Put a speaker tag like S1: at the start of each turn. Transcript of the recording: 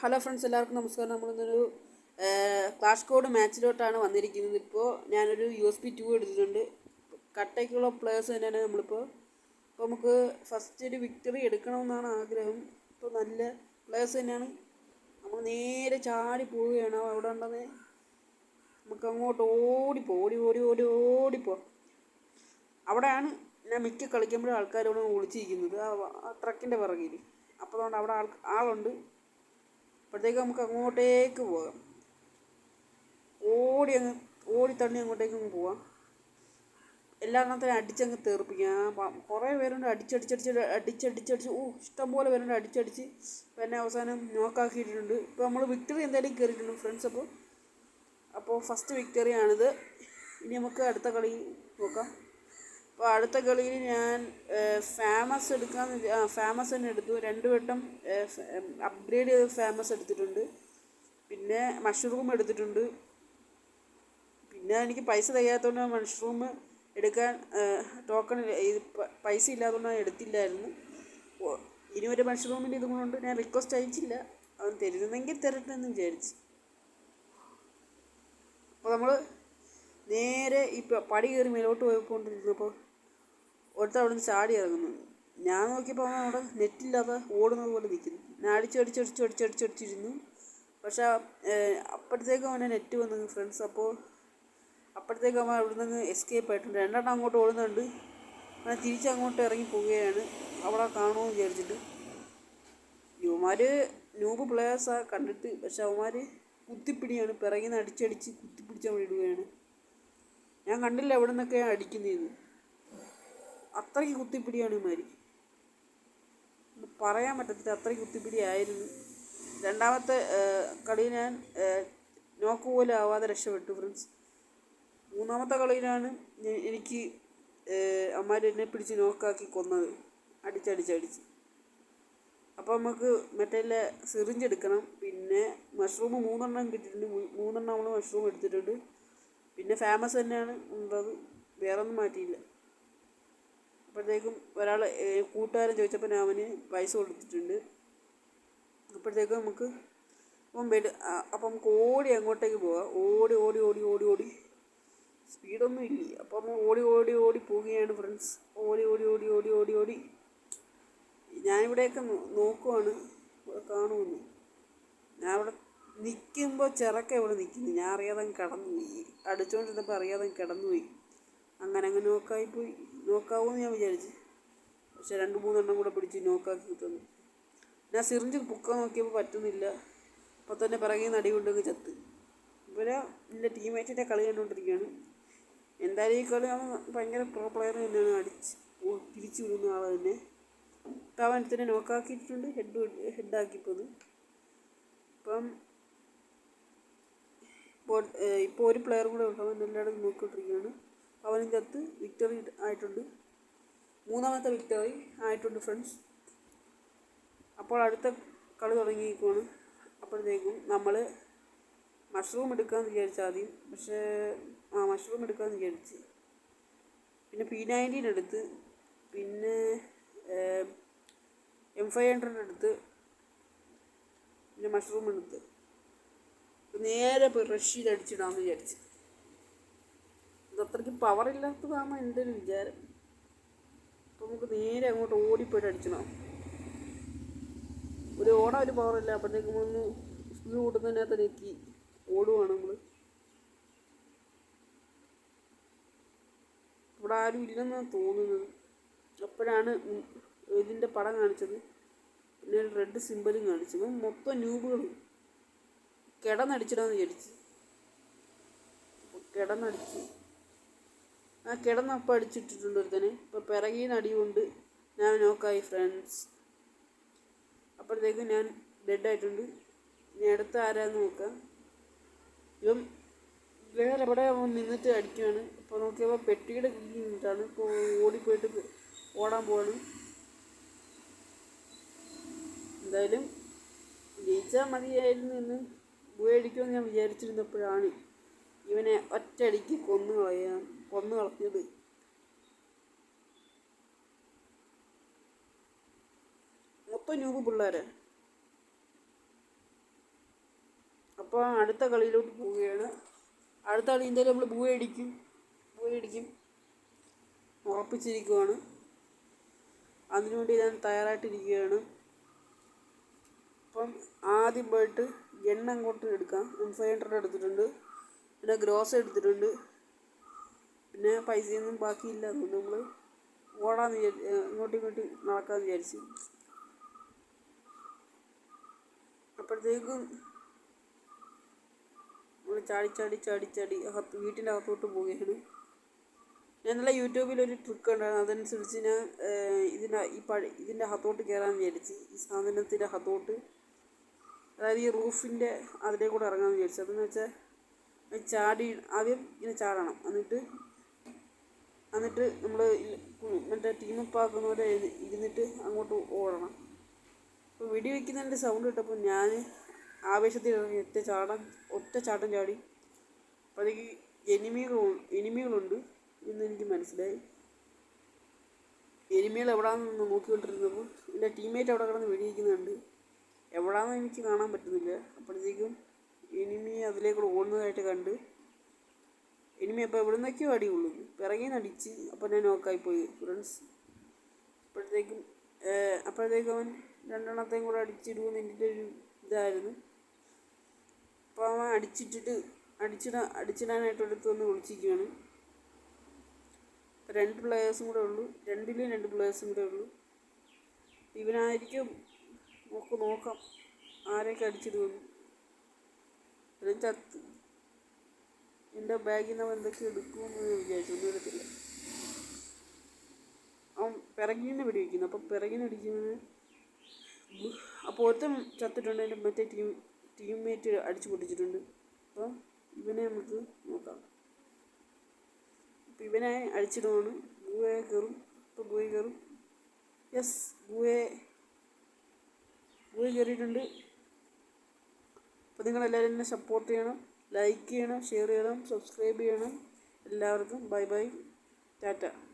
S1: Hello friends എല്ലാവർക്കും നമസ്കാരം. നമ്മളിന്നൊരു clash code മാച്ചിലോട്ടാണ് വന്നിരിക്കുന്നത്. ഇപ്പോൾ ഞാനൊരു യു എസ് പി ടു എടുത്തിട്ടുണ്ട്. കട്ടയ്ക്കുള്ള പ്ലേയേഴ്സ് തന്നെയാണ് നമ്മളിപ്പോൾ ഇപ്പോൾ നമുക്ക് ഫസ്റ്റ് ഒരു വിക്ടറി എടുക്കണമെന്നാണ് ആഗ്രഹം. ഇപ്പോൾ നല്ല പ്ലേയേഴ്സ് തന്നെയാണ്. നമ്മൾ നേരെ ചാടി പോവുകയാണ്. അവിടെ ഉണ്ടെന്ന് നമുക്ക് അങ്ങോട്ട് ഓടിപ്പോ ഓടി ഓടി ഓടി ഓടിപ്പോ അവിടെയാണ് ഞാൻ മിക്ക കളിക്കുമ്പോഴും ആൾക്കാരോട് ഒളിച്ചിരിക്കുന്നത് ആ ട്രക്കിന്റെ പിറകിൽ അപ്പോൾ അതുകൊണ്ട് അവിടെ ആൾ ആളുണ്ട്. അപ്പോഴത്തേക്ക് നമുക്ക് അങ്ങോട്ടേക്ക് പോകാം. ഓടി അങ്ങ് ഓടിത്തള്ളി തള്ളി അങ്ങോട്ടേക്ക് അങ്ങ് പോവാം. എല്ലാത്തിനും അടിച്ചങ്ങ് തീർപ്പിക്കാം കുറേ പേരുണ്ട് അടിച്ചടിച്ചടിച്ച് അടിച്ചടിച്ചടിച്ച് ഓ ഇഷ്ടംപോലെ പേരുണ്ട് അടിച്ചടിച്ച്. പിന്നെ അവസാനം നോക്കാക്കിയിട്ടുണ്ട് ഇപ്പോൾ നമ്മൾ വിക്ടറി എന്തായാലും കയറിയിട്ടുണ്ട് ഫ്രണ്ട്സ് അപ്പോൾ. അപ്പോൾ ഫസ്റ്റ് വിക്ടറിയാണിത് ഇനി നമുക്ക് അടുത്ത കളി നോക്കാം. അപ്പോൾ അടുത്ത കളിയിൽ ഞാൻ ഫേമസ് എടുക്കാൻ ഫേമസ് തന്നെ എടുത്തു. രണ്ട് വട്ടം അപ്ഗ്രേഡ് ചെയ്ത് ഫേമസ് എടുത്തിട്ടുണ്ട്. പിന്നെ മഷ്റൂം എടുത്തിട്ടുണ്ട്. പിന്നെ എനിക്ക് പൈസ തികയാത്തതുകൊണ്ട് മഷ്റൂം എടുക്കാൻ ടോക്കൺ ഇത് പൈസ ഇല്ലാത്തതുകൊണ്ട് ഞാൻ എടുത്തില്ലായിരുന്നു. ഇനി ഒരു മഷ്റൂമിന്റെ ഇതും കൊണ്ട് ഞാൻ റിക്വസ്റ്റ് അയച്ചില്ല. അവൻ തരുന്നെങ്കിൽ തരട്ടെ എന്ന് വിചാരിച്ചു. അപ്പോൾ നമ്മൾ നേരെ ഇപ്പോൾ പടി കയറി മേലോട്ട് പോയിക്കൊണ്ടിരുന്നപ്പോൾ ഒരുത്തൻ അവിടെ നിന്ന് ചാടി ഇറങ്ങുന്നു. ഞാൻ നോക്കിയപ്പോൾ അവൻ അവിടെ നെറ്റില്ലാതെ ഓടുന്നത് പോലെ നിൽക്കുന്നു ഞാൻ അടിച്ചടിച്ചടിച്ച് അടിച്ചടിച്ചടിച്ചിരുന്നു പക്ഷേ അപ്പോഴത്തേക്കും അവനെ നെറ്റ് വന്നു ഫ്രണ്ട്സ് അപ്പോൾ അപ്പോഴത്തേക്കും അവൻ അവിടെ നിന്ന് എസ്കേപ്പ് ആയിട്ടുണ്ട്. രണ്ടെണ്ണം അങ്ങോട്ട് ഓടുന്നുണ്ട്. അവൻ തിരിച്ചങ്ങോട്ട് ഇറങ്ങി പോവുകയാണ്. അവിടെ കാണുമെന്ന് വിചാരിച്ചിട്ട്. യുവമാർ ന്യൂബ് പ്ലെയേഴ്സാണ് കണ്ടിട്ട് പക്ഷെ അവന്മാർ കുത്തിപ്പിടിയാണ്. പിറകിൽ നിന്ന് അടിച്ചടിച്ച് കുത്തിപ്പിടിച്ച് അവിടെ ഇടുകയാണ്. ഞാൻ കണ്ടില്ല എവിടെ നിന്നൊക്കെ അടിക്കുന്നതെന്ന് അത്രയ്ക്ക് കുത്തിപ്പിടിയാണ് ഇമാരി പറയാൻ പറ്റത്തില്ല അത്രയ്ക്ക് കുത്തിപ്പിടി ആയിരുന്നു. രണ്ടാമത്തെ കളി ഞാൻ നോക്ക് പോലും ആവാതെ രക്ഷപ്പെട്ടു ഫ്രണ്ട്സ്. മൂന്നാമത്തെ കളിയിലാണ് എനിക്ക് അമ്മമാർ എന്നെ പിടിച്ച് നോക്കാക്കി കൊന്നത്. അടിച്ചടിച്ചടിച്ച്. അപ്പോൾ നമുക്ക് മറ്റേ സിറിഞ്ച് എടുക്കണം. പിന്നെ മഷ്റൂം മൂന്നെണ്ണം കിട്ടിയിട്ടുണ്ട്. മൂന്നെണ്ണം നമ്മൾ മഷ്റൂം എടുത്തിട്ടുണ്ട്. പിന്നെ ഫേമസ് തന്നെയാണ് ഉള്ളത്. വേറൊന്നും മാറ്റിയില്ല. അപ്പോഴത്തേക്കും ഒരാൾ കൂട്ടുകാരൻ ചോദിച്ചപ്പോൾ ഞാൻ അവന് പൈസ കൊടുത്തിട്ടുണ്ട്. അപ്പോഴത്തേക്കും നമുക്ക് അപ്പം ബെഡ് അപ്പം നമുക്ക് ഓടി അങ്ങോട്ടേക്ക് പോവാം. ഓടി ഓടി ഓടി ഓടി ഓടി. സ്പീഡൊന്നും ഇല്ല. അപ്പം ഓടി ഓടി ഓടി പോവുകയാണ് ഫ്രണ്ട്സ്. ഓടി ഓടി ഓടി ഓടി ഓടി ഓടി. ഞാനിവിടെയൊക്കെ നോക്കുവാണ്. ഇവിടെ കാണുമെന്ന് ഞാൻ അവിടെ നിൽക്കുമ്പോൾ ചിറക്ക ഇവിടെ നിൽക്കുന്നു. ഞാൻ അറിയാതെ കിടന്നു പോയി അടിച്ചുകൊണ്ടിരുന്നപ്പോൾ അറിയാതെ കിടന്നു പോയി അങ്ങനെ അങ്ങനെ നോക്കായി പോയി നോക്കാവൂന്ന് ഞാൻ വിചാരിച്ചു. പക്ഷെ രണ്ട് മൂന്നെണ്ണം കൂടെ പിടിച്ച് നോക്കാക്കി തന്നു. ഞാൻ സിറിഞ്ച് പൊക്കാൻ നോക്കിയപ്പോൾ പറ്റുന്നില്ല. അപ്പോൾ തന്നെ പിറകെ നടി കൊണ്ടങ്ങ് ചത്ത്. ഇവരെ എന്റെ ടീമേറ്റിന്റെ കളി കണ്ടുകൊണ്ടിരിക്കുകയാണ് എന്തായാലും ഈ കളി അവൻ ഭയങ്കര പ്രോ പ്ലെയർ തന്നെയാണ്. അടിച്ച് തിരിച്ചു വിടുന്ന ആൾ തന്നെ. അപ്പം അവൻ തന്നെ നോക്കാക്കിയിട്ടുണ്ട് ഹെഡ് ഹെഡാക്കിപ്പോൾ ഇപ്പം ഇപ്പോൾ ഇപ്പോൾ ഒരു പ്ലെയർ കൂടെ ഉണ്ട് അവൻ എല്ലായിടത്തും നോക്കിക്കൊണ്ടിരിക്കുകയാണ്. അവനും ചത്ത് വിക്ടറി ആയിട്ടുണ്ട്. മൂന്നാമത്തെ വിക്ടറി ആയിട്ടുണ്ട് ഫ്രണ്ട്സ് അപ്പോൾ അടുത്ത കളി തുടങ്ങിയിരിക്കുവാണ്. അപ്പോഴത്തേക്കും നമ്മൾ മഷ്റൂം എടുക്കാമെന്ന് വിചാരിച്ചു ആദ്യം. പക്ഷേ ആ മഷ്റൂം എടുക്കാമെന്ന് വിചാരിച്ച്. പിന്നെ പി നയന്റീൻ എടുത്ത് പിന്നെ എം ഫൈവ് ഹൺഡ്രഡ് എടുത്ത് പിന്നെ മഷ്റൂം എടുത്ത്. നേരെ റഷ്യയിൽ അടിച്ചിടാമെന്ന് വിചാരിച്ച്. പവറില്ലാത്തതാണ് എന്റെ ഒരു വിചാരം. അപ്പോൾ നമുക്ക് നേരെ അങ്ങോട്ട് ഓടിപ്പോയിട്ട് അടിച്ചണോ. ഒരു ഓടാൻ ഒരു പവറില്ല അപ്പോഴത്തേക്കും ഒന്ന് സ്പീഡ് കൂട്ടുന്നതിനകത്ത് നെക്കി ഓടുവാണ് നമ്മൾ ഇവിടെ ആരും ഇല്ലെന്നാണ് തോന്നുന്നത്. അപ്പോഴാണ് ഇതിന്റെ പടം കാണിച്ചത്. പിന്നെ ഒരു റെഡ് സിമ്പലും കാണിച്ചത് മൊത്തം ന്യൂബുകൾ കിടന്നടിച്ചിടാന്ന് വിചാരിച്ച്. കിടന്നടിച്ച്. ആ കിടന്നപ്പം അടിച്ചിട്ടിട്ടുണ്ട് ഒരുത്തനെ. ഇപ്പോൾ പിറകിൽ നിന്ന് അടിയുണ്ട് ഞാൻ നോക്കായി ഫ്രണ്ട്സ് അപ്പോഴത്തേക്കും ഞാൻ ഡെഡായിട്ടുണ്ട് ഇനി അടുത്ത ആരാന്ന് നോക്കാം. ഇവൻ വേറെ എവിടെ നിന്നിട്ട് അടിക്കുകയാണ് ഇപ്പോൾ നോക്കിയപ്പോൾ പെട്ടിയുടെ കീഴിൽ നിന്നിട്ടാണ് ഇപ്പോൾ ഓടിപ്പോയിട്ട് ഓടാൻ പോവാണ്. എന്തായാലും ജയിച്ചാൽ മതിയായിരുന്നു എന്ന് ഉപയോഗിക്കുമെന്ന് ഞാൻ വിചാരിച്ചിരുന്നപ്പോഴാണ് ഇവനെ ഒറ്റയടിക്ക് കൊന്നു കളയാൻ കൊന്നു കളഞ്ഞത് മൊത്തം ന്യൂബ് പിള്ളേരെ. അപ്പോൾ അടുത്ത കളിയിലോട്ട് പോവുകയാണ്. അടുത്ത കളി എന്തായാലും നമ്മൾ ബൂയ അടിക്കും. ബൂയ അടിക്കും. ഉറപ്പിച്ചിരിക്കുവാണ്. അതിനുവേണ്ടി ഞാൻ തയ്യാറായിട്ടിരിക്കുകയാണ്. അപ്പം ആദ്യം പോയിട്ട് എണ്ണ അങ്ങോട്ട് എടുക്കാം. എം ഫൈവ് ഹൺഡ്രഡ് എടുത്തിട്ടുണ്ട്. പിന്നെ ഗ്രോസ് എടുത്തിട്ടുണ്ട്. പിന്നെ പൈസയൊന്നും ബാക്കിയില്ല. അതുകൊണ്ട് നമ്മൾ ഓടാന്ന് വിചാരി ഇങ്ങോട്ടും ഇങ്ങോട്ടും നടക്കാമെന്ന് വിചാരിച്ചു. അപ്പോഴത്തേക്കും നമ്മൾ ചാടി ചാടി ചാടി ചാടി അകത്ത് വീട്ടിന്റെ അകത്തോട്ട് പോവുകയാണ്. ഞാൻ നല്ല യൂട്യൂബിൽ ഒരു ട്രിക്ക് ഉണ്ടായിരുന്നു അതനുസരിച്ച് ഞാൻ ഇതിന്റെ ഈ പഴ ഇതിന്റെ അകത്തോട്ട് കയറാൻ വിചാരിച്ച്. ഈ സാധനത്തിന്റെ അകത്തോട്ട് അതായത് ഈ റൂഫിന്റെ അതിലേ കൂടെ ഇറങ്ങാമെന്ന് വിചാരിച്ചു. അതെന്ന് വെച്ചാൽ ചാടി ആദ്യം ഇങ്ങനെ ചാടണം. എന്നിട്ട് എന്നിട്ട് നമ്മൾ മറ്റേ പോലെ ഇരുന്നിട്ട് അങ്ങോട്ട് ഓടണം. അപ്പോൾ വെടി വയ്ക്കുന്നതിന്റെ സൗണ്ട് കേട്ടപ്പോൾ ഞാൻ ആവേശത്തിൽ ഇറങ്ങി ഒറ്റ ചാടാൻ ഒറ്റ ചാട്ടം ചാടി. അപ്പോൾ എനിക്ക് എനിമികൾ എനിമികളുണ്ട് എന്ന് എനിക്ക് മനസ്സിലായി. എനിമികൾ എവിടാന്ന് നോക്കിക്കൊണ്ടിരുന്നപ്പോൾ എന്റെ ടീംമേറ്റ് അവിടെ കിടന്ന് വെടിയിക്കുന്നുണ്ട് എവിടാന്ന് എനിക്ക് കാണാൻ പറ്റുന്നില്ല. അപ്പോഴത്തേക്കും എനിമി അതിലേക്കൂടെ ഓടുന്നതായിട്ട് കണ്ട് എനിമി അപ്പോൾ എവിടെ നിന്നൊക്കെയോ അടി കൊള്ളുന്നു പിറകെ നടിച്ച് അപ്പം അപ്പോൾ ഞാൻ നോക്കായി പോയി. ഫ്രണ്ട്സ് അപ്പോഴത്തേക്കും അപ്പോഴത്തേക്കും അവൻ രണ്ടെണ്ണത്തെയും കൂടെ അടിച്ചിടുമെന്ന് എന്റെ ഒരു ഇതായിരുന്നു. അപ്പോൾ അവൻ അടിച്ചിട്ടിട്ട് അടിച്ചിടാൻ അടിച്ചിടാനായിട്ട് അടുത്ത് വന്ന് വിളിച്ചിരിക്കുകയാണ് രണ്ട് പ്ലെയേഴ്സും കൂടെ ഉള്ളൂ. രണ്ടിലും രണ്ട് പ്ലെയേഴ്സും കൂടെ ഉള്ളൂ. ഇവനായിരിക്കും നമുക്ക് നോക്കാം ആരെയൊക്കെ അടിച്ചിടുമെന്ന്. ചത്ത്. എന്റെ ബാഗിൽ നിന്ന് എന്തൊക്കെ എടുക്കുമെന്ന് വിചാരിച്ചു. ഒന്നും എടുത്തില്ല. അവൻ പിറകിൽ നിന്ന് വെടിവെക്കുന്നു അപ്പോൾ അടിക്കുന്നത് അപ്പോൾ ഒരുത്തൻ ചത്തിട്ടുണ്ട്. എന്റെ മറ്റേ ടീം ടീംമേറ്റ് അടിച്ചു പൊട്ടിച്ചിട്ടുണ്ട്. അപ്പോൾ ഇവനെ നമുക്ക് നോക്കാം. അപ്പോൾ ഇവനെ അടിച്ചിടുവാണ് ബൂയെ കയറും. ഇപ്പോൾ ബൂയെ കയറും. യെസ് ബൂയെ ബൂയെ കയറിയിട്ടുണ്ട്. അപ്പോൾ നിങ്ങളെല്ലാവരും എന്നെ സപ്പോർട്ട് ചെയ്യണം. ലൈക്ക് ചെയ്യണം ഷെയർ ചെയ്യണം സബ്സ്ക്രൈബ് ചെയ്യണം. എല്ലാവർക്കും ബൈ ബൈ. ടാറ്റ.